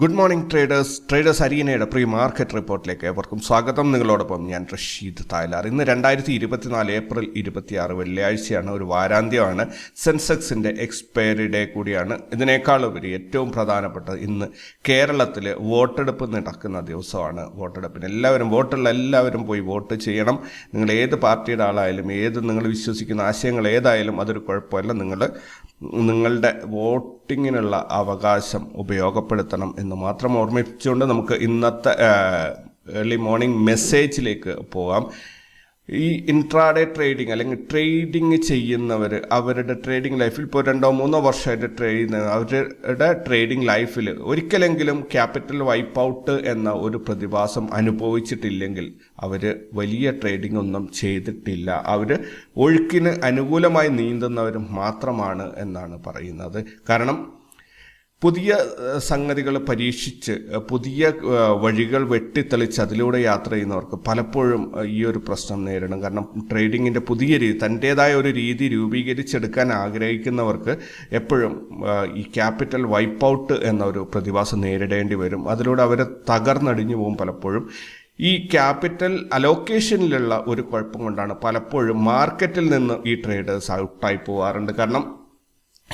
Good morning traders traders അരീനയുടെ pre market റിപ്പോർട്ടിലേക്ക് ഏവർക്കും സ്വാഗതം. നിങ്ങളോടൊപ്പം ഞാൻ റഷീദ് തായ്ലാർ. ഇന്ന് രണ്ടായിരത്തി ഇരുപത്തിനാല് ഏപ്രിൽ ഇരുപത്തിയാറ് വെള്ളിയാഴ്ചയാണ് ഒരു വാരാന്ത്യമാണ്. സെൻസെക്സിന്റെ എക്സ്പയറി ഡേ കൂടിയാണ്. ഇതിനേക്കാൾ ഒരു ഏറ്റവും പ്രധാനപ്പെട്ടത് ഇന്ന് കേരളത്തിൽ വോട്ടെടുപ്പ് നടക്കുന്ന ദിവസമാണ്. വോട്ടെടുപ്പിന് എല്ലാവരും വോട്ടുള്ള എല്ലാവരും പോയി വോട്ട് ചെയ്യണം. നിങ്ങൾ ഏത് പാർട്ടിയുടെ ആളായാലും ഏത് നിങ്ങൾ വിശ്വസിക്കുന്ന ആശയങ്ങൾ ഏതായാലും അതൊരു കുഴപ്പമല്ല. നിങ്ങൾ നിങ്ങളുടെ വോട്ടിങ്ങിനുള്ള അവകാശം ഉപയോഗപ്പെടുത്തണം എന്ന് മാത്രം ഓർമ്മിപ്പിച്ചുകൊണ്ട് നമുക്ക് ഇന്നത്തെ ഏർലി മോർണിംഗ് മെസ്സേജിലേക്ക് പോവാം. ഈ ഇൻട്രാഡേ ട്രേഡിങ് അല്ലെങ്കിൽ ട്രേഡിംഗ് ചെയ്യുന്നവർ അവരുടെ ട്രേഡിംഗ് ലൈഫിൽ ഇപ്പോൾ രണ്ടോ മൂന്നോ വർഷമായിട്ട് ട്രേഡ് ചെയ്യുന്ന അവരുടെ ട്രേഡിംഗ് ലൈഫിൽ ഒരിക്കലെങ്കിലും ക്യാപിറ്റൽ വൈപ്പ് ഔട്ട് എന്ന ഒരു പ്രതിഭാസം അനുഭവിച്ചിട്ടില്ലെങ്കിൽ അവർ വലിയ ട്രേഡിംഗ് ഒന്നും ചെയ്തിട്ടില്ല. അവർ ഒഴുക്കിന് അനുകൂലമായി നീന്തുന്നവർ മാത്രമാണ് എന്നാണ് പറയുന്നത്. കാരണം പുതിയ സംഗതികൾ പരീക്ഷിച്ച് പുതിയ വഴികൾ വെട്ടിത്തെളിച്ച് അതിലൂടെ യാത്ര ചെയ്യുന്നവർക്ക് പലപ്പോഴും ഈ ഒരു പ്രശ്നം നേരിടണം കാരണം ട്രേഡിങ്ങിന്റെ പുതിയ രീതി തന്റേതായ ഒരു രീതി രൂപീകരിച്ചെടുക്കാൻ ആഗ്രഹിക്കുന്നവർക്ക് എപ്പോഴും ഈ ക്യാപിറ്റൽ വൈപ്പ് ഔട്ട് എന്ന ഒരു പ്രതിഭാസം നേരിടേണ്ടി വരും. അതിലൂടെ അവർ തകർന്നടിഞ്ഞു പോകും പലപ്പോഴും. ഈ ക്യാപിറ്റൽ അലോക്കേഷനിലുള്ള ഒരു കുഴപ്പം കൊണ്ടാണ് പലപ്പോഴും മാർക്കറ്റിൽ നിന്ന് ഈ ട്രേഡേഴ്സ് ഔട്ടായി പോകാറുണ്ട് കാരണം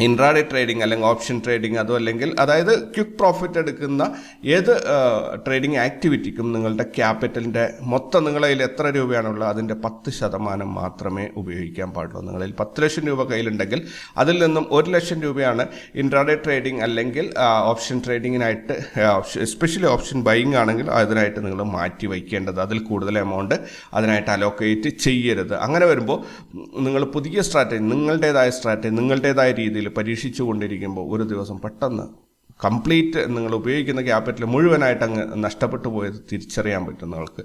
ഇൻട്രാഡേ ട്രേഡിംഗ് അല്ലെങ്കിൽ ഓപ്ഷൻ ട്രേഡിംഗ് അതോ അല്ലെങ്കിൽ അതായത് ക്വിക്ക് പ്രോഫിറ്റ് എടുക്കുന്ന ഏത് ട്രേഡിംഗ് ആക്ടിവിറ്റിക്കും നിങ്ങളുടെ ക്യാപിറ്റലിന്റെ മൊത്തം നിങ്ങളുടെ കയ്യിൽ എത്ര രൂപയാണുള്ളത് അതിന്റെ പത്ത് ശതമാനം മാത്രമേ ഉപയോഗിക്കാൻ പാടുള്ളൂ. നിങ്ങളിൽ പത്ത് ലക്ഷം രൂപ കയ്യിലുണ്ടെങ്കിൽ അതിൽ നിന്നും ഒരു ലക്ഷം രൂപയാണ് ഇൻട്രാഡേ ട്രേഡിംഗ് അല്ലെങ്കിൽ ഓപ്ഷൻ ട്രേഡിങ്ങിനായിട്ട് എസ്പെഷ്യലി ഓപ്ഷൻ ബൈയിങ് ആണെങ്കിൽ അതിനായിട്ട് നിങ്ങൾ മാറ്റി വയ്ക്കേണ്ടത്. അതിൽ കൂടുതൽ എമൗണ്ട് അതിനായിട്ട് അലോക്കേറ്റ് ചെയ്യരുത്. അങ്ങനെ വരുമ്പോൾ നിങ്ങൾ പുതിയ സ്ട്രാറ്റജി നിങ്ങളുടേതായ സ്ട്രാറ്റജി നിങ്ങളുടേതായ രീതിയിൽ പരീക്ഷിച്ചു കൊണ്ടിരിക്കുമ്പോൾ ഒരു ദിവസം പെട്ടെന്ന് കംപ്ലീറ്റ് നിങ്ങൾ ഉപയോഗിക്കുന്ന ക്യാപിറ്റൽ മുഴുവനായിട്ട് അങ്ങ് നഷ്ടപ്പെട്ടു പോയത് തിരിച്ചറിയാൻ പറ്റും നിങ്ങൾക്ക്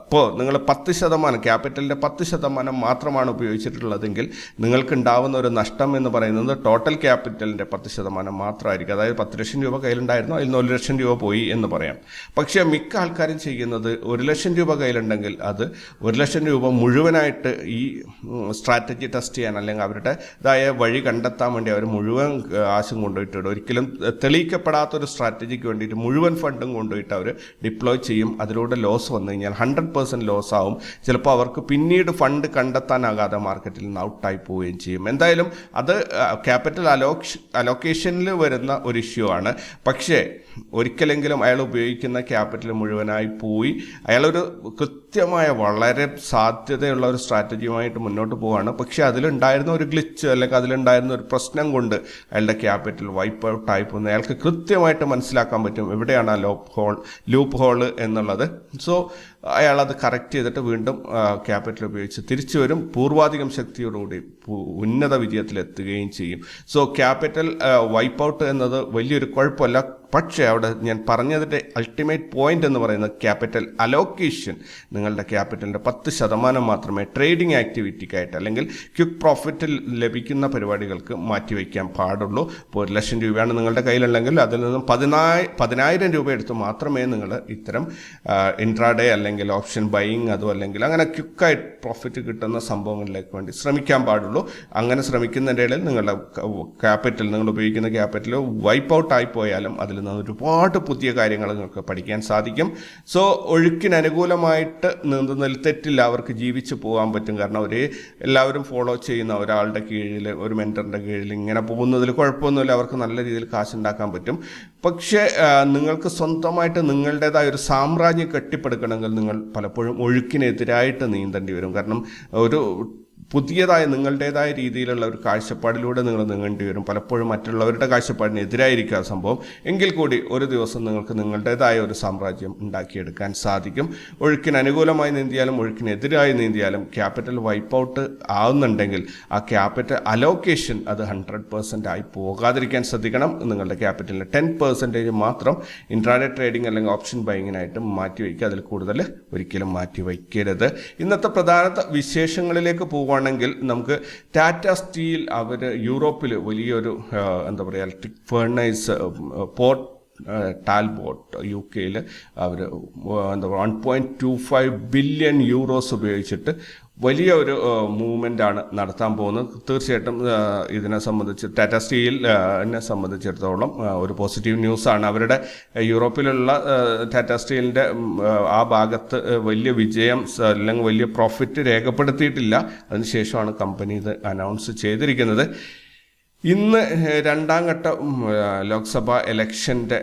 ഇപ്പോൾ നിങ്ങൾ പത്ത് ശതമാനം ക്യാപിറ്റലിന്റെ പത്ത് ശതമാനം മാത്രമാണ് ഉപയോഗിച്ചിട്ടുള്ളതെങ്കിൽ നിങ്ങൾക്ക് ഉണ്ടാവുന്ന ഒരു നഷ്ടം എന്ന് പറയുന്നത് ടോട്ടൽ ക്യാപിറ്റലിന്റെ പത്ത് ശതമാനം മാത്രമായിരിക്കും. അതായത് പത്ത് ലക്ഷം രൂപ കയ്യിലുണ്ടായിരുന്നു അതിൽ നിന്ന് ഒരു ലക്ഷം രൂപ പോയി എന്ന് പറയാം. പക്ഷേ മിക്ക ആൾക്കാരും ചെയ്യുന്നത് ഒരു ലക്ഷം രൂപ കയ്യിലുണ്ടെങ്കിൽ അത് ഒരു ലക്ഷം രൂപ മുഴുവനായിട്ട് ഈ സ്ട്രാറ്റജി ടെസ്റ്റ് ചെയ്യാൻ അല്ലെങ്കിൽ അവരുടെ ഇതായ വഴി കണ്ടെത്താൻ വേണ്ടി അവർ മുഴുവൻ ആശം കൊണ്ടുപോയിട്ടുണ്ട്. ഒരിക്കലും തെളിയിക്കപ്പെടാത്ത ഒരു സ്ട്രാറ്റജിക്ക് വേണ്ടിയിട്ട് മുഴുവൻ ഫണ്ടും കൊണ്ടുപോയിട്ട് അവർ ഡിപ്ലോയ് ചെയ്യും. അതിലൂടെ ലോസ് വന്നു കഴിഞ്ഞാൽ ഹൺഡ്രഡ് പേഴ്സന്റ് ലോസ് ആവും. ചിലപ്പോൾ അവർക്ക് പിന്നീട് ഫണ്ട് കണ്ടെത്താനാകാതെ മാർക്കറ്റിൽ നിന്ന് ഔട്ടായി പോവുകയും ചെയ്യും. എന്തായാലും അത് ക്യാപിറ്റൽ അലോക്ഷ അലോക്കേഷനിൽ വരുന്ന ഒരു ഇഷ്യൂ ആണ്. പക്ഷേ ഒരിക്കലെങ്കിലും അയാൾ ഉപയോഗിക്കുന്ന ക്യാപിറ്റൽ മുഴുവനായി പോയി. അയാളൊരു കൃത്യമായ വളരെ സാധ്യതയുള്ള ഒരു സ്ട്രാറ്റജിയുമായിട്ട് മുന്നോട്ട് പോവുകയാണ് പക്ഷേ അതിലുണ്ടായിരുന്ന ഒരു ഗ്ലിച്ച് അല്ലെങ്കിൽ അതിലുണ്ടായിരുന്ന ഒരു പ്രശ്നം കൊണ്ട് അയാളുടെ ക്യാപിറ്റൽ വൈപ്പ് ഔട്ട് ആയി പോകുന്നത് അയാൾക്ക് കൃത്യമായിട്ട് മനസ്സിലാക്കാൻ പറ്റും എവിടെയാണ് ആ ലോപ്പ് ഹോൾ ലൂപ്പ് ഹോൾ എന്നുള്ളത്. സോ അയാൾ അത് കറക്റ്റ് ചെയ്തിട്ട് വീണ്ടും ക്യാപിറ്റൽ ഉപയോഗിച്ച് തിരിച്ചു വരും. പൂർവാധികം ശക്തിയോടുകൂടി ഉന്നത വിജയത്തിലെത്തുകയും ചെയ്യും. സോ ക്യാപിറ്റൽ വൈപ്പ് ഔട്ട് എന്നത് വലിയൊരു കുഴപ്പമല്ല. പക്ഷേ അവിടെ ഞാൻ പറഞ്ഞതിന്റെ അൾട്ടിമേറ്റ് പോയിന്റ് എന്ന് പറയുന്നത് ക്യാപിറ്റൽ അലോക്കേഷൻ നിങ്ങളുടെ ക്യാപിറ്റലിന്റെ പത്ത് ശതമാനം മാത്രമേ ട്രേഡിംഗ് ആക്ടിവിറ്റിക്കായിട്ട് അല്ലെങ്കിൽ ക്വിക്ക് പ്രോഫിറ്റിൽ ലഭിക്കുന്ന പരിപാടികൾക്ക് മാറ്റിവെക്കാൻ പാടുള്ളൂ. ഇപ്പോൾ ഒരു ലക്ഷം രൂപയാണ് നിങ്ങളുടെ കയ്യിലുണ്ടെങ്കിൽ അതിൽ നിന്നും പതിനായി പതിനായിരം രൂപ എടുത്ത് മാത്രമേ നിങ്ങൾ ഇത്തരം ഇൻട്രാഡേ അല്ലെങ്കിൽ ഓപ്ഷൻ ബൈയിങ് അതും അല്ലെങ്കിൽ അങ്ങനെ ക്വിക്കായിട്ട് പ്രോഫിറ്റ് കിട്ടുന്ന സംഭവങ്ങളിലേക്ക് വേണ്ടി ശ്രമിക്കാൻ പാടുള്ളൂ. അങ്ങനെ ശ്രമിക്കുന്നതിന്റെ ഇടയിൽ നിങ്ങളുടെ ക്യാപിറ്റൽ നിങ്ങൾ ഉപയോഗിക്കുന്ന ക്യാപിറ്റൽ വൈപ്പ് ഔട്ട് ആയി പോയാലും അതിൽ നിന്ന് ഒരുപാട് പുതിയ കാര്യങ്ങൾ നിങ്ങൾക്ക് പഠിക്കാൻ സാധിക്കും. സോ ഒഴുക്കിന് അനുകൂലമായിട്ട് നീന്തുന്നതിൽ തെറ്റില്ല. അവർക്ക് ജീവിച്ചു പോകാൻ പറ്റും. കാരണം ഒരേ എല്ലാവരും ഫോളോ ചെയ്യുന്ന ഒരാളുടെ കീഴിൽ ഒരു മെന്ററിന്റെ കീഴിൽ ഇങ്ങനെ പോകുന്നതിൽ കുഴപ്പമൊന്നുമില്ല. അവർക്ക് നല്ല രീതിയിൽ കാശുണ്ടാക്കാൻ പറ്റും. പക്ഷേ നിങ്ങൾക്ക് സ്വന്തമായിട്ട് നിങ്ങളുടേതായ ഒരു സാമ്രാജ്യം കെട്ടിപ്പടുക്കണമെങ്കിൽ നിങ്ങൾ പലപ്പോഴും ഒഴുക്കിനെതിരായിട്ട് നീന്തേണ്ടി വരും. കാരണം ഒരു പുതിയതായ നിങ്ങളുടേതായ രീതിയിലുള്ള ഒരു കാഴ്ചപ്പാടിലൂടെ നിങ്ങൾ നീങ്ങേണ്ടി വരും. പലപ്പോഴും മറ്റുള്ളവരുടെ കാഴ്ചപ്പാടിന് എതിരായിരിക്കും ആ സംഭവം. എങ്കിൽ കൂടി ഒരു ദിവസം നിങ്ങൾക്ക് നിങ്ങളുടേതായ ഒരു സാമ്രാജ്യം ഉണ്ടാക്കിയെടുക്കാൻ സാധിക്കും. ഒഴുക്കിന് അനുകൂലമായി നീന്തിയാലും ഒഴുക്കിനെതിരായി നീന്തിയാലും ക്യാപിറ്റൽ വൈപ്പ് ഔട്ട് ആവുന്നുണ്ടെങ്കിൽ ആ ക്യാപിറ്റൽ അലോക്കേഷൻ അത് ഹൺഡ്രഡ് പെർസെന്റ് ആയി പോകാതിരിക്കാൻ ശ്രദ്ധിക്കണം. നിങ്ങളുടെ ക്യാപിറ്റലിന് ടെൻ പെർസെന്റേജ് മാത്രം ഇൻട്രാഡേ ട്രേഡിംഗ് അല്ലെങ്കിൽ ഓപ്ഷൻ ബൈങ്ങിനായിട്ട് മാറ്റി വയ്ക്കുക അതിൽ കൂടുതൽ ഒരിക്കലും മാറ്റി വയ്ക്കരുത് ഇന്നത്തെ പ്രധാന വിശേഷങ്ങളിലേക്ക് പോവുകയാണെങ്കിൽ നമുക്ക് ടാറ്റ സ്റ്റീൽ അവർ യൂറോപ്പിൽ വലിയൊരു എന്താ പറയുക electric furnace Port Talbot U കെയിൽ അവർ എന്താ പറയുക one point two five billion euros ഉപയോഗിച്ചിട്ട് വലിയ ഒരു മൂവ്മെന്റ് ആണ് നടത്താൻ പോകുന്നത്. തീർച്ചയായിട്ടും ഇതിനെ സംബന്ധിച്ച് ടാറ്റ സ്റ്റീൽ എന്നെ സംബന്ധിച്ചിടത്തോളം ഒരു പോസിറ്റീവ് ന്യൂസാണ് അവരുടെ യൂറോപ്പിലുള്ള ടാറ്റാ സ്റ്റീലിന്റെ ആ, ഭാഗത്ത് വലിയ വിജയം അല്ലെങ്കിൽ വലിയ പ്രോഫിറ്റ് രേഖപ്പെടുത്തിയിട്ടില്ല. അതിനുശേഷമാണ് കമ്പനി ഇത് അനൗൺസ് ചെയ്തിരിക്കുന്നത്. ഇന്ന് രണ്ടാം ഘട്ട ലോക്സഭാ ഇലക്ഷന്റെ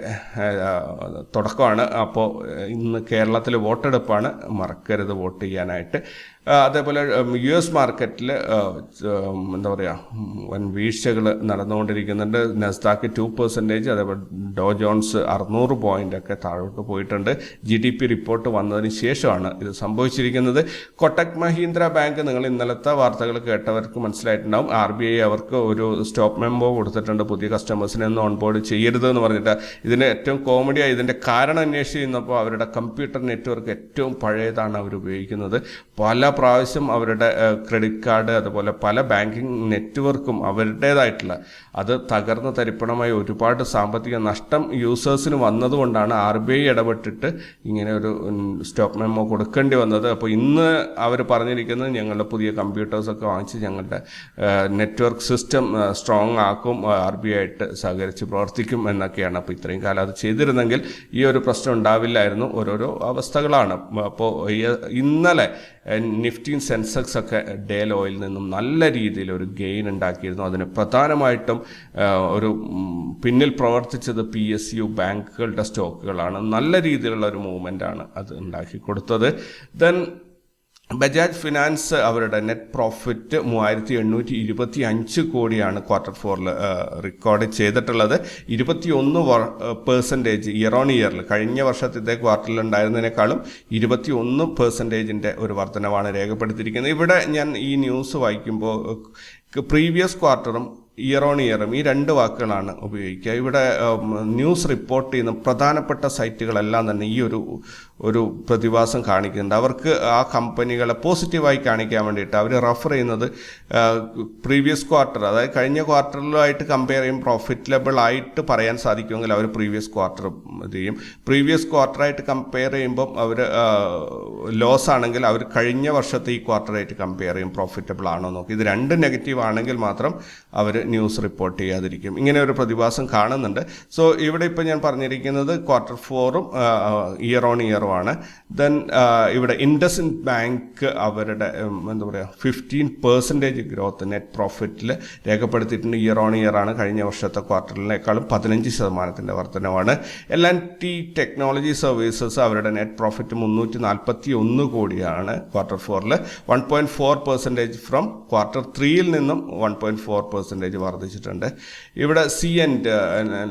തുടക്കമാണ്. അപ്പോൾ ഇന്ന് കേരളത്തിൽ വോട്ടെടുപ്പാണ്. മറക്കരുത് വോട്ട് ചെയ്യാനായിട്ട്. അതേപോലെ യു എസ് മാർക്കറ്റിൽ എന്താ പറയുക വൻ വീഴ്ചകൾ നടന്നുകൊണ്ടിരിക്കുന്നുണ്ട്. നെസ്താക്ക് ടു പെർസെന്റേജ് അതേപോലെ ഡോ ജോൺസ് അറുന്നൂറ് പോയിന്റ് ഒക്കെ താഴോട്ട് പോയിട്ടുണ്ട്. ജി ഡി പി റിപ്പോർട്ട് വന്നതിന് ശേഷമാണ് ഇത് സംഭവിച്ചിരിക്കുന്നത്. കൊട്ടക് മഹീന്ദ്ര ബാങ്ക് നിങ്ങൾ ഇന്നലത്തെ വാർത്തകൾ കേട്ടവർക്ക് മനസ്സിലായിട്ടുണ്ടാവും. ആർ ബി ഐ അവർക്ക് ഒരു സ്റ്റോപ്പ് മെമ്പോ കൊടുത്തിട്ടുണ്ട്. പുതിയ കസ്റ്റമേഴ്സിനെ ഒന്നും ഓൺബോർഡ് ചെയ്യരുത് എന്ന് പറഞ്ഞിട്ട്. ഇതിന് ഏറ്റവും കോമഡിയായി ഇതിന്റെ കാരണം അന്വേഷിച്ച് ചെയ്യുന്നപ്പോൾ അവരുടെ കമ്പ്യൂട്ടർ നെറ്റ്വർക്ക് ഏറ്റവും പഴയതാണ് അവർ ഉപയോഗിക്കുന്നത്. പല പ്രാവശ്യം അവരുടെ ക്രെഡിറ്റ് കാർഡ് അതുപോലെ പല ബാങ്കിങ് നെറ്റ്വർക്കും അവരുടേതായിട്ടുള്ള അത് തകർന്ന് തരിപ്പണമായി ഒരുപാട് സാമ്പത്തിക നഷ്ടം യൂസേഴ്സിന് വന്നതുകൊണ്ടാണ് ആർ ബി ഐ ഇടപെട്ടിട്ട് ഇങ്ങനെ ഒരു സ്റ്റോക്ക് മെമ്മോ കൊടുക്കേണ്ടി വന്നത്. അപ്പോൾ ഇന്ന് അവർ പറഞ്ഞിരിക്കുന്നത് ഞങ്ങളുടെ പുതിയ കമ്പ്യൂട്ടേഴ്സൊക്കെ വാങ്ങിച്ച് ഞങ്ങളുടെ നെറ്റ്വർക്ക് സിസ്റ്റം സ്ട്രോങ് ആക്കും ആർ ബി ഐ ആയിട്ട് സഹകരിച്ച് പ്രവർത്തിക്കും എന്നൊക്കെയാണ് അപ്പോൾ ഇത്രയും കാലം അത് ചെയ്തിരുന്നെങ്കിൽ ഈ ഒരു പ്രശ്നം ഉണ്ടാവില്ലായിരുന്നു. ഓരോരോ അവസ്ഥകളാണ്. അപ്പോൾ ഇന്നലെ നിഫ്റ്റിയും സെൻസെക്സ് ഒക്കെ ഡേൽ ഓയിൽ നിന്നും നല്ല രീതിയിൽ ഒരു ഗെയിൻ ഉണ്ടാക്കിയിരുന്നു. അതിന് പ്രധാനമായിട്ടും ആ, ഒരു പിന്നിൽ പ്രവർത്തിച്ചത് പി എസ് യു ബാങ്കുകളുടെ സ്റ്റോക്കുകളാണ് നല്ല രീതിയിലുള്ള ഒരു മൂവ്മെന്റ് ആണ് അത് ഉണ്ടാക്കി കൊടുത്തത്. ദെൻ ബജാജ് ഫിനാൻസ് അവരുടെ നെറ്റ് പ്രോഫിറ്റ് മൂവായിരത്തി എണ്ണൂറ്റി ഇരുപത്തി അഞ്ച് കോടിയാണ് ക്വാർട്ടർ ഫോറിൽ റെക്കോർഡ് ചെയ്തിട്ടുള്ളത് ഇരുപത്തി ഒന്ന് പെർസെന്റേജ് ഇയർ ഓൺ ഇയറിൽ കഴിഞ്ഞ വർഷത്തെ ക്വാർട്ടറിൽ ഉണ്ടായിരുന്നതിനേക്കാളും ഇരുപത്തി ഒന്ന് പെർസെന്റേജിന്റെ ഒരു വർധനവാണ് രേഖപ്പെടുത്തിയിരിക്കുന്നത്. ഇവിടെ ഞാൻ ഈ ന്യൂസ് വായിക്കുമ്പോൾ പ്രീവിയസ് ക്വാർട്ടറും ഇയർ ഓൺ ഇയറും ഈ രണ്ട് വാക്കുകളാണ് ഉപയോഗിക്കുക. ഇവിടെ ന്യൂസ് റിപ്പോർട്ട് ചെയ്യുന്ന പ്രധാനപ്പെട്ട സൈറ്റുകളെല്ലാം തന്നെ ഈ ഒരു ഒരു പ്രതിഭാസം കാണിക്കുന്നുണ്ട്. അവർക്ക് ആ കമ്പനികളെ പോസിറ്റീവായി കാണിക്കാൻ വേണ്ടിയിട്ട് അവർ റെഫർ ചെയ്യുന്നത് പ്രീവിയസ് ക്വാർട്ടർ. അതായത് കഴിഞ്ഞ ക്വാർട്ടറിലുമായിട്ട് കമ്പയർ ചെയ്യും പ്രോഫിറ്റബിൾ ആയിട്ട് പറയാൻ സാധിക്കുമെങ്കിൽ അവർ പ്രീവിയസ് ക്വാർട്ടർ ചെയ്യും. പ്രീവിയസ് ക്വാർട്ടറായിട്ട് കമ്പയർ ചെയ്യുമ്പം അവർ ലോസ് ആണെങ്കിൽ അവർ കഴിഞ്ഞ വർഷത്തെ ഈ ക്വാർട്ടറായിട്ട് കമ്പയർ ചെയ്യും പ്രോഫിറ്റബിൾ ആണോ നോക്കി. ഇത് രണ്ട് നെഗറ്റീവ് ആണെങ്കിൽ മാത്രം അവർ ന്യൂസ് റിപ്പോർട്ട് ചെയ്യാതിരിക്കും. ഇങ്ങനെ ഒരു പ്രതിഭാസം കാണുന്നുണ്ട്. സോ ഇവിടെ ഇപ്പോൾ ഞാൻ പറഞ്ഞിരിക്കുന്നത് ക്വാർട്ടർ ഫോറും ഇയർ ഓൺ ഇയറും ആണ് ദെൻ ഇവിടെ ഇൻഡസ് ബാങ്ക് അവരുടെ എന്താ പറയുക ഫിഫ്റ്റീൻ പെർസെന്റേജ് ഗ്രോത്ത് നെറ്റ് പ്രോഫിറ്റിൽ രേഖപ്പെടുത്തിയിട്ടുണ്ട്. ഇയർ ഓൺ ഇയർ ആണ്. കഴിഞ്ഞ വർഷത്തെ ക്വാർട്ടറിനേക്കാളും പതിനഞ്ച് ശതമാനത്തിന്റെ വർധനമാണ് L and T technology services അവരുടെ നെറ്റ് പ്രോഫിറ്റ് മുന്നൂറ്റി നാൽപ്പത്തി ഒന്ന് കോടിയാണ് ക്വാർട്ടർ ഫോറിൽ one point four percentage from quarter ത്രീയിൽ നിന്നും വൺ പോയിന്റ് ഫോർ പെർസെന്റേജ് വർദ്ധിച്ചിട്ടുണ്ട്. ഇവിടെ സി ആൻഡ്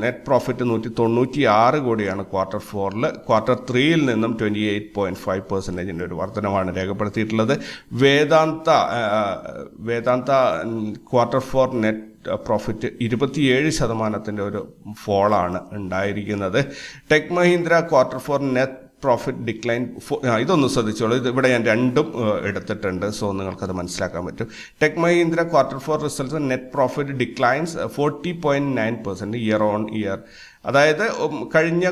നെറ്റ് പ്രോഫിറ്റ് നൂറ്റി തൊണ്ണൂറ്റി ആറ് കോടിയാണ് ക്വാർട്ടർ ഫോറിൽ ക്വാർട്ടർ ത്രീയിൽ നിന്നും ട്വന്റി എയ്റ്റ് പോയിന്റ് ഫൈവ് പെർസെന്റേജിന്റെ ഒരു വർധനമാണ് രേഖപ്പെടുത്തിയിട്ടുള്ളത്. Vedanta Vedanta quarter four net profit ഇരുപത്തിയേഴ് ശതമാനത്തിന്റെ ഒരു ഫോളാണ് ഉണ്ടായിരിക്കുന്നത്. Tech Mahindra quarter four net profit decline ഇതൊന്ന് ശ്രദ്ധിച്ചോളൂ. ഇത് ഇവിടെ ഞാൻ രണ്ടും എടുത്തിട്ടുണ്ട്. സോ നിങ്ങൾക്കത് മനസ്സിലാക്കാൻ പറ്റും. Tech Mahindra quarter four results net profit declines forty point nine percent year on year അതായത് കഴിഞ്ഞ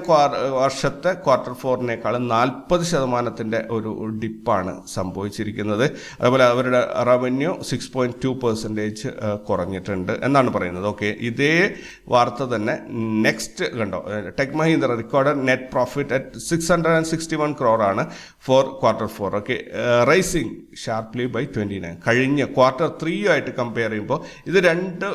വർഷത്തെ ക്വാർട്ടർ ഫോറിനേക്കാളും നാൽപ്പത് ശതമാനത്തിന്റെ ഒരു ഡിപ്പാണ് സംഭവിച്ചിരിക്കുന്നത്. അതുപോലെ അവരുടെ revenue six point two percentage കുറഞ്ഞിട്ടുണ്ട് എന്നാണ് പറയുന്നത്. ഓക്കെ ഇതേ വാർത്ത തന്നെ നെക്സ്റ്റ് കണ്ടോ? Tech Mahindra record net profit at six hundred and sixty one ക്രോറാണ് for quarter four okay rising sharply by twenty nine കഴിഞ്ഞ ക്വാർട്ടർ ത്രീ ആയിട്ട് കമ്പയർ ചെയ്യുമ്പോൾ ഇത് രണ്ട്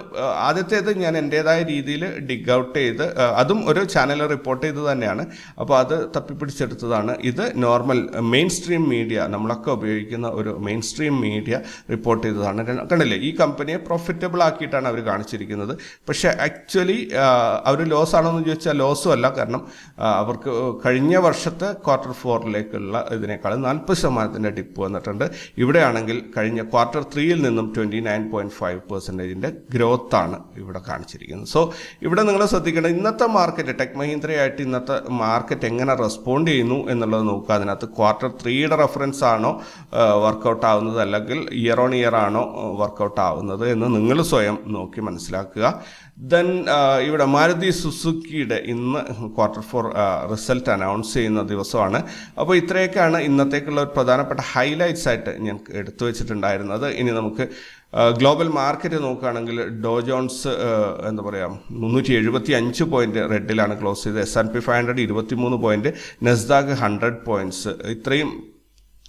ആദ്യത്തേത് ഞാൻ എന്റേതായ രീതിയിൽ ഡിഗ് ഔട്ട് ചെയ്ത് അതും ഒരു ചാനൽ റിപ്പോർട്ട് ചെയ്ത് തന്നെയാണ്. അപ്പോൾ അത് തപ്പിപ്പിടിച്ചെടുത്തതാണ്. ഇത് നോർമൽ മെയിൻ സ്ട്രീം മീഡിയ നമ്മളൊക്കെ ഉപയോഗിക്കുന്ന ഒരു മെയിൻ സ്ട്രീം മീഡിയ റിപ്പോർട്ട് ചെയ്തതാണ് കണ്ടില്ലേ? ഈ കമ്പനിയെ പ്രോഫിറ്റബിൾ ആക്കിയിട്ടാണ് അവർ കാണിച്ചിരിക്കുന്നത്. പക്ഷേ ആക്ച്വലി അവർ ലോസ് ആണോ എന്ന് ചോദിച്ചാൽ ലോസും അല്ല. കാരണം അവർക്ക് കഴിഞ്ഞ വർഷത്തെ ക്വാർട്ടർ ഫോറിലേക്കുള്ള ഇതിനേക്കാളും നാൽപ്പത് ശതമാനത്തിന്റെ ഡിപ്പ് വന്നിട്ടുണ്ട്. ഇവിടെയാണെങ്കിൽ കഴിഞ്ഞ ക്വാർട്ടർ ത്രീയിൽ നിന്നും ട്വന്റി നയൻ പോയിന്റ് ഫൈവ് പെർസെന്റേജിന്റെ ഗ്രോത്താണ് ഇവിടെ കാണിച്ചിരിക്കുന്നത്. സോ ഇവിടെ നിങ്ങൾ ശ്രദ്ധിക്കേണ്ടത് ഇന്നത്തെ മാർക്കറ്റ് ടെക് മഹീന്ദ്രയായിട്ട് ഇന്നത്തെ മാർക്കറ്റ് എങ്ങനെ റെസ്പോണ്ട് ചെയ്യുന്നു എന്നുള്ളത് നോക്കുക. അതിനകത്ത് ക്വാർട്ടർ ത്രീയുടെ റെഫറൻസ് ആണോ വർക്കൗട്ട് ആവുന്നത് അല്ലെങ്കിൽ ഇയർ ഓൺ ഇയർ ആണോ വർക്കൗട്ട് ആവുന്നത് എന്ന് നിങ്ങൾ സ്വയം നോക്കി മനസ്സിലാക്കുക. ദെൻ ഇവിടെ മാരുതി സുസുക്കിയുടെ ഇന്ന് ക്വാർട്ടർ ഫോർ റിസൾട്ട് അനൗൺസ് ചെയ്യുന്ന ദിവസമാണ്. അപ്പോൾ ഇത്രയൊക്കെയാണ് ഇന്നത്തേക്കുള്ള ഒരു പ്രധാനപ്പെട്ട ഹൈലൈറ്റ്സ് ആയിട്ട് ഞാൻ എടുത്തു വെച്ചിട്ടുണ്ടായിരുന്നത് ഇനി നമുക്ക് ഗ്ലോബൽ മാർക്കറ്റ് നോക്കുകയാണെങ്കിൽ ഡോ ജോൺസ് എന്താ പറയുക മുന്നൂറ്റി എഴുപത്തി അഞ്ച് പോയിന്റ് റെഡിലാണ് ക്ലോസ് ചെയ്തത്. S and P five hundred ഇരുപത്തി മൂന്ന് പോയിന്റ് നെസ്ദാഗ് ഹൺഡ്രഡ് പോയിന്റ്സ് ഇത്രയും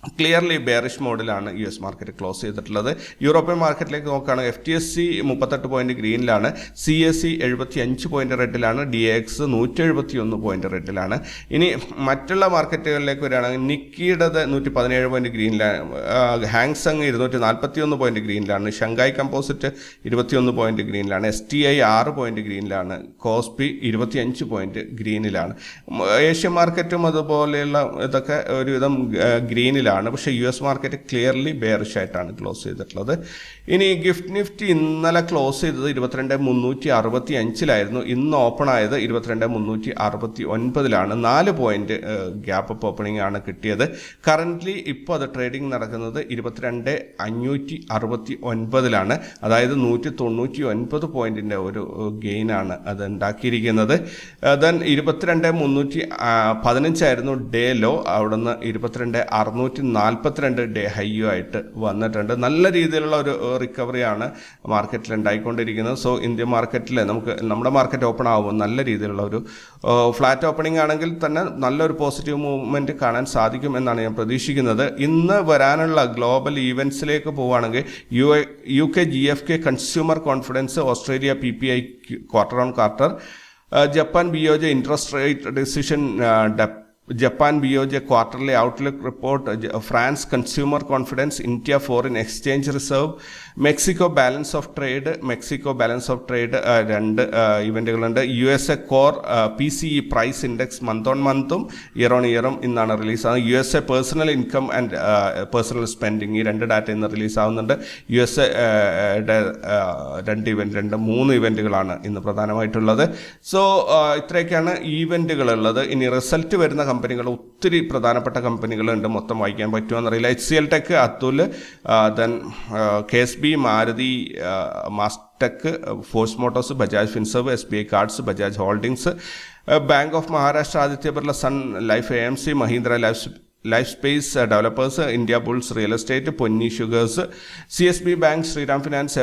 ക്ലിയർലി ബെയറിഷ് മോഡിലാണ് യു എസ് മാർക്കറ്റ് ക്ലോസ് ചെയ്തിട്ടുള്ളത്. യൂറോപ്യൻ മാർക്കറ്റിലേക്ക് നോക്കുകയാണെങ്കിൽ എഫ് ടി എസ് സി മുപ്പത്തെട്ട് പോയിന്റ് ഗ്രീനിലാണ് സി എസ് സി എഴുപത്തി അഞ്ച് പോയിന്റ് റെഡിലാണ് ഡി എക്സ് നൂറ്റി എഴുപത്തി ഒന്ന് പോയിന്റ് റെഡിലാണ് ഇനി മറ്റുള്ള മാർക്കറ്റുകളിലേക്ക് വരികയാണെങ്കിൽ നിക്കിയുടേത് നൂറ്റി പതിനേഴ് പോയിന്റ് ഗ്രീനിലാണ് ഹാങ്സങ് ഇരുന്നൂറ്റി നാൽപ്പത്തി ഒന്ന് പോയിന്റ് ഗ്രീനിലാണ് ഷങ്കായ് കമ്പോസിറ്റ് ഇരുപത്തിയൊന്ന് പോയിന്റ് ഗ്രീനിലാണ് എസ് ടി ഐ ആറ് പോയിന്റ് ഗ്രീനിലാണ് കോസ്പി ഇരുപത്തിയഞ്ച് പോയിന്റ് ഗ്രീനിലാണ് ഏഷ്യൻ മാർക്കറ്റും അതുപോലെയുള്ള ഇതൊക്കെ ഒരുവിധം ആ, ഗ്രീനിലാണ് പക്ഷേ U S market clearly bearish ആയിട്ടാണ് ക്ലോസ് ചെയ്തിട്ടുള്ളത്. ഇനി ഗിഫ്റ്റ് നിഫ്റ്റി ഇന്നലെ ക്ലോസ് ചെയ്തത് ഇരുപത്തിരണ്ട് മുന്നൂറ്റി അറുപത്തി അഞ്ചിലായിരുന്നു. ഇന്ന് ഓപ്പൺ ആയത് ഇരുപത്തിരണ്ട് മുന്നൂറ്റി അറുപത്തി ഒൻപതിലാണ്. നാല് പോയിന്റ് ഗ്യാപ്പ് അപ്പ് ഓപ്പണിംഗ് ആണ് കിട്ടിയത്. കറന്റ്ലി ഇപ്പോൾ അത് ട്രേഡിംഗ് നടക്കുന്നത് ഇരുപത്തിരണ്ട് അഞ്ഞൂറ്റി അറുപത്തി ഒൻപതിലാണ്. അതായത് നൂറ്റി തൊണ്ണൂറ്റി ഒൻപത് പോയിന്റിന്റെ ഒരു ഗെയിനാണ് അത് ഉണ്ടാക്കിയിരിക്കുന്നത്. ദെൻ ഇരുപത്തിരണ്ട് മുന്നൂറ്റി പതിനഞ്ചായിരുന്നു ഡേ ലോ അവിടുന്ന് ഇരുപത്തിരണ്ട് അറുന്നൂറ്റി നാൽപ്പത്തിരണ്ട് ഡേ ഹൈയോ ആയിട്ട് വന്നിട്ടുണ്ട്. നല്ല രീതിയിലുള്ള ഒരു റിക്കവറിയാണ് മാർക്കറ്റിൽ ഉണ്ടായിക്കൊണ്ടിരിക്കുന്നത് സോ ഇന്ത്യൻ മാർക്കറ്റിൽ നമുക്ക് നമ്മുടെ മാർക്കറ്റ് ഓപ്പൺ ആകുമ്പോൾ നല്ല രീതിയിലുള്ള ഒരു ഫ്ലാറ്റ് ഓപ്പണിംഗ് ആണെങ്കിൽ തന്നെ നല്ലൊരു പോസിറ്റീവ് മൂവ്മെന്റ് കാണാൻ സാധിക്കും എന്നാണ് ഞാൻ പ്രതീക്ഷിക്കുന്നത്. ഇന്ന് വരാനുള്ള ഗ്ലോബൽ ഈവൻസിലേക്ക് പോവുകയാണെങ്കിൽ U U K G F K consumer confidence Australia P P I quarter on quarter Japan B O J interest rate decision Japan BOJ quarterly outlook report France consumer confidence India foreign exchange reserve Mexico balance of trade Mexico balance of trade രണ്ട് ഇവന്റുകളുണ്ട് U S A core P C E price index month on മന്തും year on ഇയറും ഇന്നാണ് റിലീസാകുന്നത് U S A personal income and personal spending ഈ രണ്ട് data ഇന്ന് റിലീസാവുന്നുണ്ട് U S A രണ്ട് event രണ്ട് മൂന്ന് ഇവന്റുകളാണ് ഇന്ന് പ്രധാനമായിട്ടുള്ളത്. സോ ഇത്രയൊക്കെയാണ് ഈവന്റുകളുള്ളത് ഇനി റിസൾട്ട് വരുന്ന കമ്പനികൾ ഒത്തിരി പ്രധാനപ്പെട്ട കമ്പനികളുണ്ട് മൊത്തം വായിക്കാൻ പറ്റുമെന്നറിയില്ല H C L Tech Atul then K S B Maruti Mastek Force Motors Bajaj Finserv S B I Cards Bajaj Holdings Bank of Maharashtra Aditya Birla Sun Life A M C Mahindra Life Life Space Developers Indiabulls Real Estate Ponni Sugars C S B Bank Shriram Finance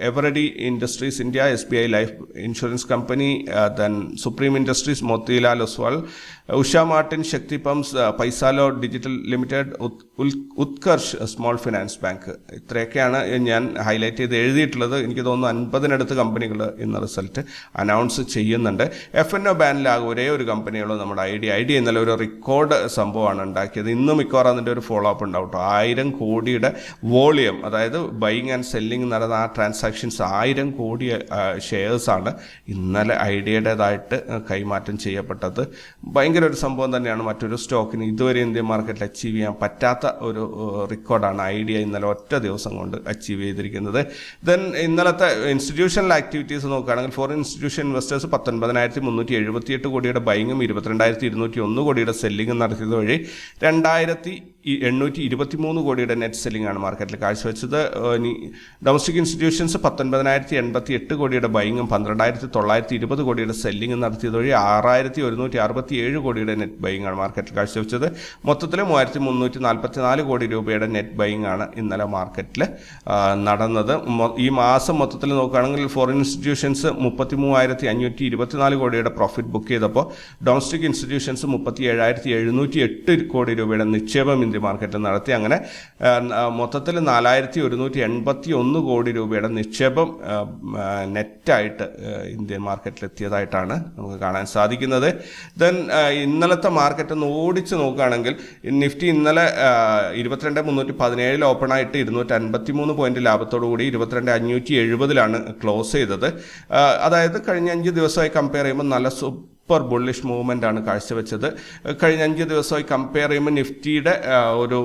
Eveready Industries India S B I Life Insurance Company then Supreme Industries Motilal Oswal Usha Martin Shakti pumps Paisalo Digital Limited Utkarsh Small Finance Bank. ഇത്രയൊക്കെയാണ് ഞാൻ highlight ചെയ്ത് എഴുതിയിട്ടുള്ളത്. എനിക്ക് തോന്നുന്നു അൻപതിനടുത്ത് കമ്പനികൾ ഇന്ന് result announce ചെയ്യുന്നുണ്ട്. എഫ് എൻ ഒ ബാനിലാകെ ഒരേ ഒരു കമ്പനിയുള്ളൂ നമ്മുടെ ഐ ഡി. ഐ ഡി ഇന്നലെ ഒരു റെക്കോർഡ് സംഭവമാണ് ഉണ്ടാക്കിയത്. ഇന്നും മിക്കവാറും അതിന്റെ ഒരു ഫോളോ അപ്പ് ഉണ്ടാവും കേട്ടോ. ആയിരം കോടിയുടെ വോളിയം അതായത് ബൈങ് ആൻഡ് സെല്ലിംഗ് നടന്ന ആ ട്രാൻസാക്ഷൻസ് ആയിരം കോടി ഷെയർസാണ് ഇന്നലെ ഐഡിയയുടേതായിട്ട് കൈമാറ്റം ചെയ്യപ്പെട്ടത്. ഭയങ്കര ഒരു സംഭവം തന്നെയാണ് മറ്റൊരു സ്റ്റോക്കിന് ഇതുവരെ ഇന്ത്യൻ മാർക്കറ്റിൽ അച്ചീവ് ചെയ്യാൻ പറ്റാത്ത ഒരു റെക്കോർഡാണ് ഐഡിയ ഇന്നലെ ഒറ്റ ദിവസം കൊണ്ട് അച്ചീവ് ചെയ്തിരിക്കുന്നത്. ദെൻ ഇന്നലത്തെ ഇൻസ്റ്റിറ്റ്യൂഷണൽ ആക്ടിവിറ്റീസ് നോക്കുകയാണെങ്കിൽ ഫോറിൻ ഇൻസ്റ്റിറ്റ്യൂഷൻ ഇൻവെസ്റ്റേഴ്സ് പത്തൊൻപതിനായിരത്തി മുന്നൂറ്റി എഴുപത്തിയെട്ട് കോടിയുടെ ബൈങ്ങും ഇരുപത്തിരണ്ടായിരത്തി ഇരുന്നൂറ്റി ഒന്ന് കോടിയുടെ സെല്ലിങ്ങും നടത്തിയത് വഴി രണ്ടായിരത്തി ഈ എണ്ണൂറ്റി ഇരുപത്തി മൂന്ന് കോടിയുടെ നെറ്റ് സെല്ലിംഗ് ആണ് മാർക്കറ്റിൽ കാഴ്ചവെച്ചത്. ഇനി ഡൊമസ്റ്റിക് ഇൻസ്റ്റിറ്റ്യൂഷൻസ് പത്തൊൻപതിനായിരത്തി എൺപത്തി എട്ട് കോടിയുടെ ബൈങ്ങും പന്ത്രണ്ടായിരത്തി തൊള്ളായിരത്തി ഇരുപത് കോടിയുടെ സെല്ലിംഗും നടത്തിയത് വഴി ആറായിരത്തി ഒരുന്നൂറ്റി അറുപത്തി ഏഴ് കോടിയുടെ നെറ്റ് ബൈങ് ആണ് മാർക്കറ്റിൽ കാഴ്ചവെച്ചത്. മൊത്തത്തിൽ മൂവായിരത്തി മുന്നൂറ്റി നാൽപ്പത്തി നാല് കോടി രൂപയുടെ നെറ്റ് ബൈങ് ആണ് ഇന്നലെ മാർക്കറ്റിൽ നടന്നത്. ഈ മാസം മൊത്തത്തിൽ നോക്കുകയാണെങ്കിൽ ഫോറിൻ ഇൻസ്റ്റിറ്റ്യൂഷൻസ് മുപ്പത്തി മൂവായിരത്തി അഞ്ഞൂറ്റി ഇരുപത്തിനാല് കോടിയുടെ പ്രോഫിറ്റ് ബുക്ക് ചെയ്തപ്പോൾ ഡൊമസ്റ്റിക് ഇൻസ്റ്റിറ്റ്യൂഷൻസ് മുപ്പത്തി ഏഴായിരത്തി എഴുന്നൂറ്റി എട്ട് കോടി രൂപയുടെ നിക്ഷേപം ഇന്ത്യ മാർക്കറ്റിൽ നടത്തി. അങ്ങനെ മൊത്തത്തിൽ നാലായിരത്തി ഒരുന്നൂറ്റി എൺപത്തി ഒന്ന് കോടി രൂപയുടെ നിക്ഷേപം നെറ്റായിട്ട് ഇന്ത്യൻ മാർക്കറ്റിൽ എത്തിയതായിട്ടാണ് നമുക്ക് കാണാൻ സാധിക്കുന്നത്. ദെൻ ഇന്നലത്തെ മാർക്കറ്റ് ഒന്ന് ഓടിച്ച് നോക്കുകയാണെങ്കിൽ നിഫ്റ്റി ഇന്നലെ ഇരുപത്തിരണ്ട് മുന്നൂറ്റി പതിനേഴിൽ ഓപ്പൺ ആയിട്ട് ഇരുന്നൂറ്റി അൻപത്തി മൂന്ന് പോയിന്റ് ലാഭത്തോടു കൂടി ഇരുപത്തിരണ്ട് അഞ്ഞൂറ്റി എഴുപതിലാണ് ക്ലോസ് ചെയ്തത്. അതായത് കഴിഞ്ഞ അഞ്ച് ദിവസമായി കമ്പയർ ചെയ്യുമ്പോൾ നല്ല സൂപ്പർ ബുള്ളിഷ് മൂവ്മെന്റ് ആണ് കാഴ്ചവെച്ചത് കഴിഞ്ഞ അഞ്ച് ദിവസമായി കമ്പയർ ചെയ്യുമ്പോൾ നിഫ്റ്റിയുടെ ഒരു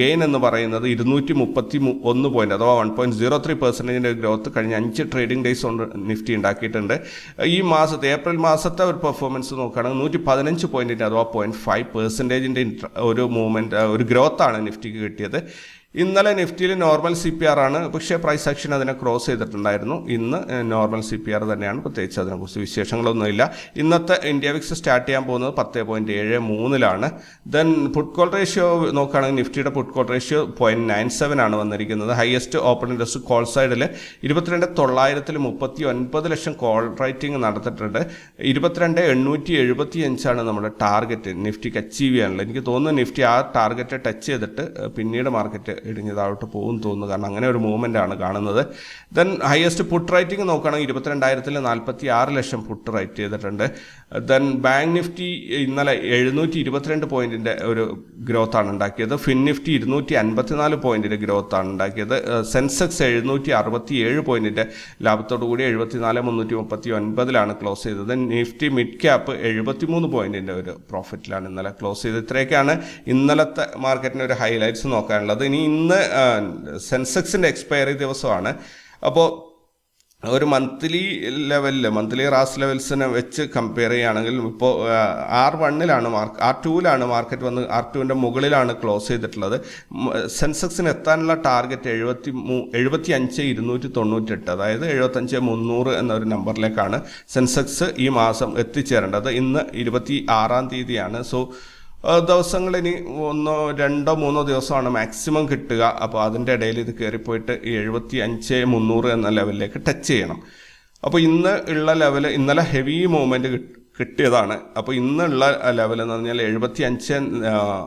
ഗെയിൻ എന്ന് പറയുന്നത് ഇരുന്നൂറ്റി മുപ്പത്തി ഒന്ന് പോയിന്റ് അഥവാ വൺ പോയിന്റ് സീറോ ത്രീ പെർസെന്റേജിന്റെ ഗ്രോത്ത് കഴിഞ്ഞ അഞ്ച് ട്രേഡിംഗ് ഡേയ്സ് കൊണ്ട് നിഫ്റ്റി ഉണ്ടാക്കിയിട്ടുണ്ട്. ഈ മാസത്തെ ഏപ്രിൽ മാസത്തെ ഒരു പെർഫോമൻസ് നോക്കുകയാണെങ്കിൽ നൂറ്റി പതിനഞ്ച് പോയിന്റിന്റെ അഥവാ പോയിന്റ് ഫൈവ് പെർസെന്റേജിന്റെ ഒരു മൂവ്മെന്റ് ഒരു ഗ്രോത്താണ് നിഫ്റ്റിക്ക് കിട്ടിയത്. ഇന്നലെ നിഫ്റ്റിയിൽ നോർമൽ സി പി ആർ ആണ് പക്ഷേ പ്രൈസ് ആക്ഷൻ അതിനെ ക്രോസ് ചെയ്തിട്ടുണ്ടായിരുന്നു. ഇന്ന് നോർമൽ സി പി ആർ തന്നെയാണ് പ്രത്യേകിച്ച് അതിനെക്കുറിച്ച് വിശേഷങ്ങളൊന്നുമില്ല. ഇന്നത്തെ ഇന്ത്യ വിക്സ് സ്റ്റാർട്ട് ചെയ്യാൻ പോകുന്നത് പത്ത് പോയിന്റ് ഏഴ് മൂന്നിലാണ്. ദെൻ പുട്ട് കോൾ റേഷ്യോ നോക്കുകയാണെങ്കിൽ നിഫ്റ്റിയുടെ put call ratio point nine seven ആണ് വന്നിരിക്കുന്നത്. ഹയസ്റ്റ് ഓപ്പൺ ഇൻട്രസ്റ്റ് കോൾ സൈഡിൽ ഇരുപത്തിരണ്ട് തൊള്ളായിരത്തിൽ മുപ്പത്തി ഒൻപത് ലക്ഷം കോൾ റൈറ്റിംഗ് നടത്തിയിട്ടുണ്ട്. ഇരുപത്തിരണ്ട് എണ്ണൂറ്റി എഴുപത്തി അഞ്ചാണ് നമ്മുടെ ടാർഗറ്റ് നിഫ്റ്റിക്ക് അച്ചീവ് ചെയ്യാനുള്ളത്. എനിക്ക് തോന്നുന്നു നിഫ്റ്റി ആ ടാർഗറ്റ് ടച്ച് ചെയ്തിട്ട് പിന്നീട് മാർക്കറ്റ് ഇടിഞ്ഞ് താഴോട്ട് പോകും തോന്നുന്നു. കാരണം അങ്ങനെ ഒരു മൂവ്മെന്റ് ആണ് കാണുന്നത്. ദെൻ ഹയസ്റ്റ് പുട്ട് റൈറ്റിംഗ് നോക്കുകയാണെങ്കിൽ ഇരുപത്തിരണ്ടായിരത്തിൽ നാൽപ്പത്തി ആറ് ലക്ഷം പുട്ട് റൈറ്റ് ചെയ്തിട്ടുണ്ട്. ദെൻ ബാങ്ക് നിഫ്റ്റി ഇന്നലെ എഴുന്നൂറ്റി ഇരുപത്തിരണ്ട് പോയിന്റിന്റെ ഒരു ഗ്രോത്ത് ആണ് ഉണ്ടാക്കിയത്. ഫിൻ നിഫ്റ്റി ഇരുന്നൂറ്റി അൻപത്തിനാല് പോയിന്റിന്റെ ഗ്രോത്ത് ആണ് ഉണ്ടാക്കിയത്. സെൻസെക്സ് എഴുന്നൂറ്റി അറുപത്തി ഏഴ് പോയിന്റിന്റെ ലാഭത്തോടു കൂടി എഴുപത്തിനാല് മുന്നൂറ്റി മുപ്പത്തി ഒൻപതിലാണ് ക്ലോസ് ചെയ്തത്. നിഫ്റ്റി മിഡ് ക്യാപ്പ് എഴുപത്തിമൂന്ന് പോയിന്റിന്റെ ഒരു പ്രോഫിറ്റിലാണ് ഇന്നലെ ക്ലോസ് ചെയ്തത്. ഇത്രയൊക്കെയാണ് ഇന്നലത്തെ മാർക്കറ്റിന്റെ ഒരു ഹൈലൈറ്റ്സ് നോക്കാനുള്ളത്. ഇനി ഇന്ന് സെൻസെക്സിന്റെ എക്സ്പയറി ദിവസമാണ്. അപ്പോൾ ഒരു മന്ത്ലി ലെവലിൽ മന്ത്ലി റാസ് ലെവൽസിനെ വെച്ച് കമ്പയർ ചെയ്യുകയാണെങ്കിൽ ഇപ്പോൾ ആർ വണ്ണിലാണ് മാർക്ക് ആർ ടൂവിലാണ് മാർക്കറ്റ് വന്ന് ആർ ടുവിന്റെ മുകളിലാണ് ക്ലോസ് ചെയ്തിട്ടുള്ളത്. സെൻസെക്സിന് എത്താനുള്ള ടാർഗറ്റ് എഴുപത്തി മൂ എഴുപത്തി അഞ്ച് ഇരുന്നൂറ്റി തൊണ്ണൂറ്റെട്ട് അതായത് എഴുപത്തഞ്ച് മുന്നൂറ് എന്നൊരു നമ്പറിലേക്കാണ് സെൻസെക്സ് ഈ മാസം എത്തിച്ചേരേണ്ടത്. ഇന്ന് ഇരുപത്തി ആറാം തീയതിയാണ്. സോ ദിവസങ്ങൾ ഇനി ഒന്നോ രണ്ടോ മൂന്നോ ദിവസമാണ് മാക്സിമം കിട്ടുക. അപ്പോൾ അതിന്റെ ഇടയിൽ ഇത് കയറിപ്പോയിട്ട് എഴുപത്തി അഞ്ച് മുന്നൂറ് എന്ന ലെവലിലേക്ക് ടച്ച് ചെയ്യണം. അപ്പോൾ ഇന്ന് ഉള്ള ലെവൽ ഇന്നലെ ഹെവി മൂവ്മെന്റ് കിട്ടിയതാണ്. അപ്പോൾ ഇന്നുള്ള ലെവൽ എന്ന് പറഞ്ഞാൽ എഴുപത്തി അഞ്ച്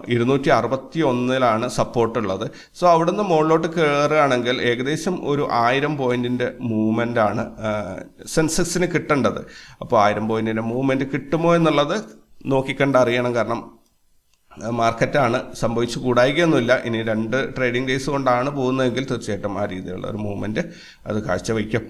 ഇരുന്നൂറ്റി അറുപത്തി ഒന്നിലാണ് സപ്പോർട്ട് ഉള്ളത്. സോ അവിടുന്ന് മുകളിലോട്ട് കയറുകയാണെങ്കിൽ ഏകദേശം ഒരു ആയിരം പോയിന്റിന്റെ മൂവ്മെന്റ് ആണ് സെൻസെക്സിന് കിട്ടേണ്ടത്. അപ്പോൾ ആയിരം പോയിന്റിന്റെ മൂവ്മെന്റ് കിട്ടുമോ എന്നുള്ളത് നോക്കിക്കണ്ട് അറിയണം. കാരണം മാർക്കറ്റാണ് സംഭവിച്ചു കൂടായികയൊന്നുമില്ല. ഇനി രണ്ട് ട്രേഡിംഗ് ഡേയ്സ് കൊണ്ടാണ് പോകുന്നതെങ്കിൽ തീർച്ചയായിട്ടും ആ രീതിയിലുള്ള ഒരു മൂവ്മെന്റ് അത് കാഴ്ചവയ്ക്കും.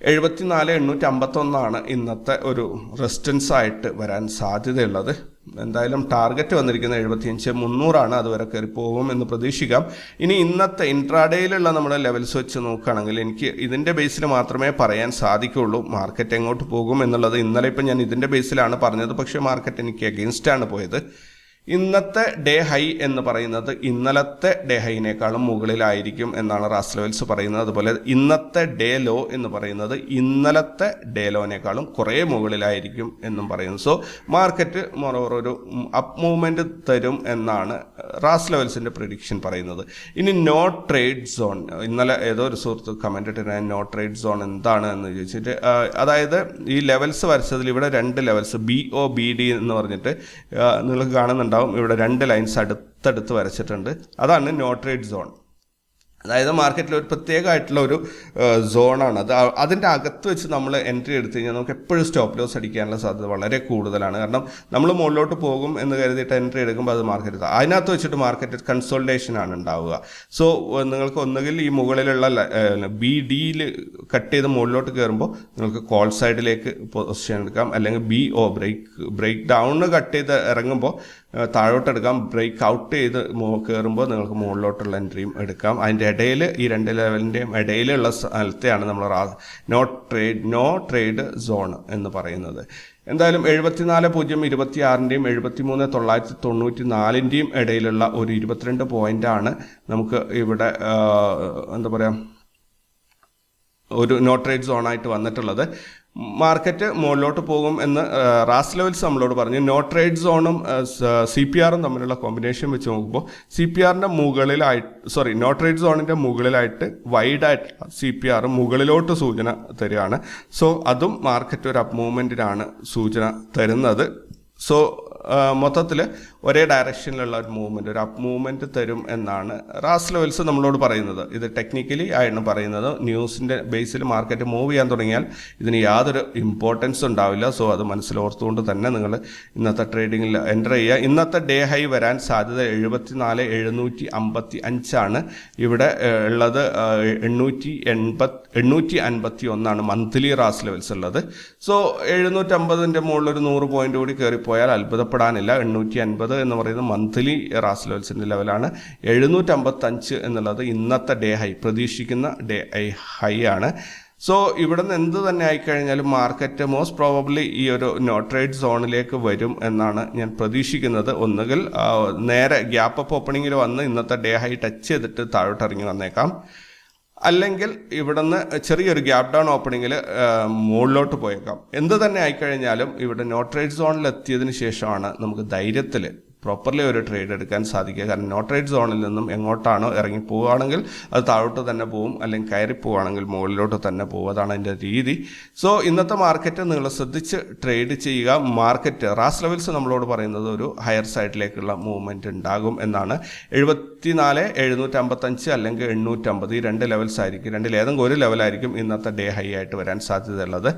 എഴുപത്തിനാല് എണ്ണൂറ്റി അമ്പത്തൊന്നാണ് ഇന്നത്തെ ഒരു റെസിസ്റ്റൻസ് ആയിട്ട് വരാൻ സാധ്യതയുള്ളത്. എന്തായാലും ടാർഗറ്റ് വന്നിരിക്കുന്ന എഴുപത്തിയഞ്ച് മുന്നൂറാണ് അതുവരെ കയറി പോകും എന്ന് പ്രതീക്ഷിക്കാം. ഇനി ഇന്നത്തെ ഇൻട്രാഡേയിലുള്ള നമ്മുടെ ലെവൽസ് വെച്ച് നോക്കുകയാണെങ്കിൽ എനിക്ക് ഇതിന്റെ ബേസിൽ മാത്രമേ പറയാൻ സാധിക്കുള്ളൂ മാർക്കറ്റ് എങ്ങോട്ട് പോകും എന്നുള്ളത് ഇന്നലെ ഇപ്പം ഞാൻ ഇതിന്റെ ബേസിലാണ് പറഞ്ഞത്. പക്ഷേ മാർക്കറ്റ് എനിക്ക് അഗെയിൻസ്റ്റാണ് പോയത്. ഇന്നത്തെ ഡേ ഹൈ എന്ന് പറയുന്നത് ഇന്നലത്തെ ഡേ ഹൈനേക്കാളും മുകളിലായിരിക്കും എന്നാണ് റാസ്ലവെൽസ് പറയുന്നത്. അതുപോലെ ഇന്നത്തെ ഡേ ലോ എന്ന് പറയുന്നത് ഇന്നലത്തെ ഡേ ലോനേക്കാളും കുറേ മുകളിലായിരിക്കും എന്നും പറയുന്നു. സോ മാർക്കറ്റ് മോറോവർ ഒരു അപ്പ് മൂവ്മെന്റ് തരും എന്നാണ് റാസ്ലവെൽസിന്റെ പ്രിഡിക്ഷൻ പറയുന്നത്. ഇനി നോ ട്രേഡ് സോൺ ഇന്നലെ ഏതോ ഒരു സുഹൃത്ത് കമന്റ് ഇട്ടിരുന്ന നോ ട്രേഡ് സോൺ എന്താണ് എന്ന് ചോദിച്ചിട്ട് അതായത് ഈ ലെവൽസ് വരച്ചതിൽ ഇവിടെ രണ്ട് levels B O B D എന്ന് പറഞ്ഞിട്ട് നിങ്ങൾക്ക് നിങ്ങൾക്ക് കാണുന്നുണ്ടാവും ഇവിടെ രണ്ട് ലൈൻസ് അടുത്തടുത്ത് വരച്ചിട്ടുണ്ട്. അതാണ് നോ ട്രേഡ് സോൺ അതായത് മാർക്കറ്റിൽ ഒരു പ്രത്യേകമായിട്ടുള്ള ഒരു സോണാണ് അത് അതിന്റെ അകത്ത് വെച്ച് നമ്മൾ എൻട്രി എടുത്തു കഴിഞ്ഞാൽ നമുക്ക് എപ്പോഴും സ്റ്റോപ്പ് ലോസ് അടിക്കാനുള്ള സാധ്യത വളരെ കൂടുതലാണ്. കാരണം നമ്മൾ മുകളിലോട്ട് പോകും എന്ന് കരുതിയിട്ട് എൻട്രി എടുക്കുമ്പോൾ അത് മാർക്കറ്റ് അതിനകത്ത് വെച്ചിട്ട് മാർക്കറ്റ് കൺസോൾട്ടേഷൻ ആണ് ഉണ്ടാവുക. സോ നിങ്ങൾക്ക് ഒന്നുകിൽ ഈ മുകളിലുള്ള ബി ഡിയിൽ കട്ട് ചെയ്ത് മുകളിലോട്ട് കയറുമ്പോൾ നിങ്ങൾക്ക് കോൾ സൈഡിലേക്ക് പൊസിഷൻ എടുക്കാം. അല്ലെങ്കിൽ B O break break down cut ചെയ്ത് ഇറങ്ങുമ്പോൾ താഴോട്ട് എടുക്കാം ബ്രേക്ക് ഔട്ട് ചെയ്ത് കയറുമ്പോൾ നിങ്ങൾക്ക് മുകളിലോട്ടുള്ള എൻട്രിയും എടുക്കാം. അതിന്റെ ഇടയിൽ ഈ രണ്ട് ലെവലിന്റെയും ഇടയിലുള്ള സ്ഥലത്തെയാണ് നമ്മൾ no trade no trade zone എന്ന് പറയുന്നത്. എന്തായാലും എഴുപത്തിനാല് പൂജ്യം ഇരുപത്തി ആറിന്റെയും എഴുപത്തി മൂന്ന് തൊള്ളായിരത്തി തൊണ്ണൂറ്റി നാലിന്റെയും ഇടയിലുള്ള ഒരു ഇരുപത്തിരണ്ട് പോയിന്റാണ് നമുക്ക് ഇവിടെ എന്താ പറയുക ഒരു നോ ട്രേഡ് സോണായിട്ട് വന്നിട്ടുള്ളത്. മാർക്കറ്റ് മുകളിലോട്ട് പോകും എന്ന് റാസ് ലെവൽസ് നമ്മളോട് പറഞ്ഞു. നോ ട്രേഡ് സോണും സി പി ആറും തമ്മിലുള്ള കോമ്പിനേഷൻ വെച്ച് നോക്കുമ്പോൾ സി പി ആറിന്റെ മുകളിലായിട്ട് സോറി നോ ട്രേഡ് സോണിന്റെ മുകളിലായിട്ട് വൈഡായിട്ടുള്ള സി പി ആർ മുകളിലോട്ട് സൂചന തരികയാണ്. സോ അതും മാർക്കറ്റ് ഒരു അപ്പ് മൂവ്മെന്റിനാണ് സൂചന തരുന്നത്. സോ മൊത്തത്തിൽ ഒരേ ഡയറക്ഷനിലുള്ള ഒരു മൂവ്മെന്റ് ഒരു അപ്പ് മൂവ്മെന്റ് തരും എന്നാണ് റാസ് ലെവൽസ് നമ്മളോട് പറയുന്നത്. ഇത് ടെക്നിക്കലി ആയിരുന്നു പറയുന്നത്. ന്യൂസിന്റെ ബേസിൽ മാർക്കറ്റ് മൂവ് ചെയ്യാൻ തുടങ്ങിയാൽ ഇതിന് യാതൊരു ഇമ്പോർട്ടൻസ് ഉണ്ടാവില്ല. സോ അത് മനസ്സിലോർത്തുകൊണ്ട് തന്നെ നിങ്ങൾ ഇന്നത്തെ ട്രേഡിങ്ങിൽ എന്റർ ചെയ്യുക. ഇന്നത്തെ ഡേ ഹൈ വരാൻ സാധ്യത എഴുപത്തിനാല് എഴുന്നൂറ്റി അമ്പത്തി അഞ്ചാണ് ഇവിടെ ഉള്ളത് എണ്ണൂറ്റി എൺപത് എണ്ണൂറ്റി അൻപത്തി ഒന്നാണ് മന്ത്ലി റാസ് ലെവൽസ് ഉള്ളത്. സോ എഴുന്നൂറ്റമ്പതിന്റെ മുകളിൽ ഒരു നൂറ് പോയിന്റ് കൂടി കയറിപ്പോയാൽ അത്ഭുതപ്പെടാനില്ല എണ്ണൂറ്റി അൻപത് എന്ന് പറയുന്നത് മന്ത്ലി റാസ് ലെവൽസിന്റെ ലെവലാണ് എഴുന്നൂറ്റമ്പത്തഞ്ച് എന്നുള്ളത് ഇന്നത്തെ ഡേ ഹൈ പ്രതീക്ഷിക്കുന്ന ഡേ ഹൈ ആണ്. സോ ഇവിടെ നിന്ന് എന്ത് തന്നെ ആയിക്കഴിഞ്ഞാലും മാർക്കറ്റ് മോസ്റ്റ് പ്രോബബ്ലി ഈ ഒരു നോ ട്രേഡ് സോണിലേക്ക് വരും എന്നാണ് ഞാൻ പ്രതീക്ഷിക്കുന്നത്. ഒന്നുകിൽ നേരെ ഗ്യാപ്പ് അപ്പ് ഓപ്പണിങ്ങിൽ വന്ന് ഇന്നത്തെ ഡേ ഹൈ ടച്ച് ചെയ്തിട്ട് താഴോട്ട് ഇറങ്ങി വന്നേക്കാം. അല്ലെങ്കിൽ ഇവിടുന്ന് ചെറിയൊരു ഗ്യാപ് ഡൗൺ ഓപ്പണിങ്ങിൽ മുകളിലോട്ട് പോയേക്കാം. എന്ത് തന്നെ ആയിക്കഴിഞ്ഞാലും ഇവിടെ ട്രേഡ് സോണിൽ എത്തിയതിന് ശേഷമാണ് നമുക്ക് ധൈര്യത്തിൽ പ്രോപ്പർലി ഒരു ട്രേഡ് എടുക്കാൻ സാധിക്കുക. കാരണം നോ ട്രേഡ് സോണിൽ നിന്നും എങ്ങോട്ടാണോ ഇറങ്ങി പോവുകയാണെങ്കിൽ അത് താഴോട്ട് തന്നെ പോവും അല്ലെങ്കിൽ കയറി പോവുകയാണെങ്കിൽ മുകളിലോട്ട് തന്നെ പോകും അതാണ് അതിന്റെ രീതി. സോ ഇന്നത്തെ മാർക്കറ്റ് നിങ്ങൾ ശ്രദ്ധിച്ച് ട്രേഡ് ചെയ്യുക. മാർക്കറ്റ് റാസ് ലെവൽസ് നമ്മളോട് പറയുന്നത് ഒരു ഹയർ സൈഡിലേക്കുള്ള മൂവ്മെന്റ് ഉണ്ടാകും എന്നാണ്. എഴുപത്തിനാല് എഴുന്നൂറ്റമ്പത്തഞ്ച് അല്ലെങ്കിൽ എണ്ണൂറ്റമ്പത് ഈ രണ്ട് ലെവൽസ് ആയിരിക്കും. രണ്ടിൽ ഏതെങ്കിലും ഒരു ലെവലായിരിക്കും ഇന്നത്തെ ഡേ ഹൈ ആയിട്ട് വരാൻ സാധ്യതയുള്ളത്.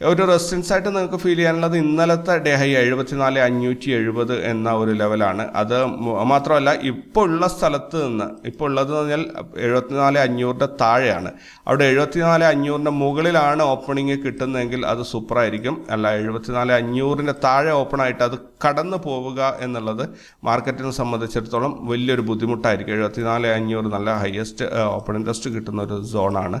ഒരു റെസിസ്റ്റൻസ് ആയിട്ട് നിങ്ങൾക്ക് ഫീൽ ചെയ്യാനുള്ളത് ഇന്നലത്തെ ഡേ ഹൈ എഴുപത്തിനാല് അഞ്ഞൂറ്റി എഴുപത് എന്ന ഒരു ലെവലാണ് അത് മാത്രമല്ല ഇപ്പോൾ ഉള്ള സ്ഥലത്ത് നിന്ന് ഇപ്പോൾ ഉള്ളത് എന്ന് പറഞ്ഞാൽ എഴുപത്തിനാല് അഞ്ഞൂറിന്റെ താഴെയാണ്. അവിടെ എഴുപത്തിനാല് അഞ്ഞൂറിന്റെ മുകളിലാണ് ഓപ്പണിങ് കിട്ടുന്നതെങ്കിൽ അത് സൂപ്പറായിരിക്കും അല്ല എഴുപത്തിനാല് അഞ്ഞൂറിന്റെ താഴെ ഓപ്പൺ ആയിട്ട് അത് കടന്നു പോവുക എന്നുള്ളത് മാർക്കറ്റിനെ സംബന്ധിച്ചിടത്തോളം വലിയൊരു ബുദ്ധിമുട്ടായിരിക്കും. എഴുപത്തിനാല് അഞ്ഞൂറ് നല്ല ഹയസ്റ്റ് ഓപ്പൺ ഇൻട്രസ്റ്റ് കിട്ടുന്ന ഒരു സോണാണ്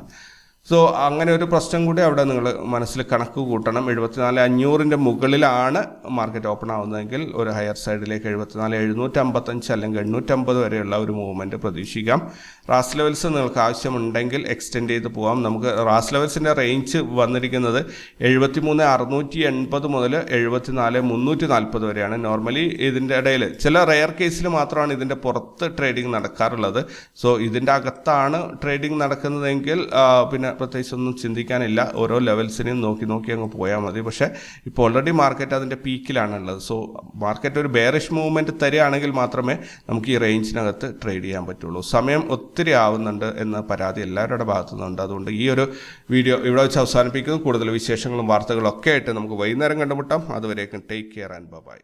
സോ അങ്ങനെ ഒരു പ്രശ്നം കൂടി അവിടെ നിങ്ങൾ മനസ്സിൽ കണക്ക് കൂട്ടണം. എഴുപത്തിനാല് അഞ്ഞൂറിന്റെ മുകളിലാണ് മാർക്കറ്റ് ഓപ്പൺ ആവുന്നതെങ്കിൽ ഒരു ഹയർ സൈഡിലേക്ക് എഴുപത്തിനാല് എഴുന്നൂറ്റമ്പത്തഞ്ച് അല്ലെങ്കിൽ എണ്ണൂറ്റമ്പത് വരെയുള്ള ഒരു മൂവ്മെന്റ് പ്രതീക്ഷിക്കാം. റാസ് ലെവൽസ് നിങ്ങൾക്ക് ആവശ്യമുണ്ടെങ്കിൽ എക്സ്റ്റെൻഡ് ചെയ്ത് പോകാം നമുക്ക് റാസ് ലെവൽസിന്റെ റേഞ്ച് വന്നിരിക്കുന്നത് എഴുപത്തി മൂന്ന് അറുന്നൂറ്റി എൺപത് മുതൽ എഴുപത്തി നാല് മുന്നൂറ്റി നാൽപ്പത് വരെയാണ്. നോർമലി ഇതിന്റെ ഇടയിൽ ചില റെയർ കേസിൽ മാത്രമാണ് ഇതിന്റെ പുറത്ത് ട്രേഡിംഗ് നടക്കാറുള്ളത്. സോ ഇതിന്റെ അകത്താണ് ട്രേഡിംഗ് നടക്കുന്നതെങ്കിൽ പിന്നെ പ്രത്യേകിച്ച് ഒന്നും ചിന്തിക്കാനില്ല. ഓരോ ലെവൽസിനെയും നോക്കി നോക്കി അങ്ങ് പോയാൽ മതി. പക്ഷേ ഇപ്പോൾ ഓൾറെഡി മാർക്കറ്റ് അതിന്റെ പീക്കിലാണുള്ളത് സോ മാർക്കറ്റ് ഒരു ബെയറിഷ് മൂവ്മെന്റ് തരികയാണെങ്കിൽ മാത്രമേ നമുക്ക് ഈ റേഞ്ചിനകത്ത് ട്രേഡ് ചെയ്യാൻ പറ്റുള്ളൂ. സമയം ഒത്തിരി ആവുന്നുണ്ട് എന്ന പരാതി എല്ലാവരുടെ ഭാഗത്തു നിന്നുണ്ട് അതുകൊണ്ട് ഈ ഒരു വീഡിയോ ഇവിടെ വെച്ച് അവസാനിപ്പിക്കുന്നു. കൂടുതൽ വിശേഷങ്ങളും വാർത്തകളും ഒക്കെ ആയിട്ട് നമുക്ക് വൈകുന്നേരം കണ്ടുമുട്ടാം. അതുവരേക്കും ടേക്ക് കെയർ ആൻഡ് ബൈ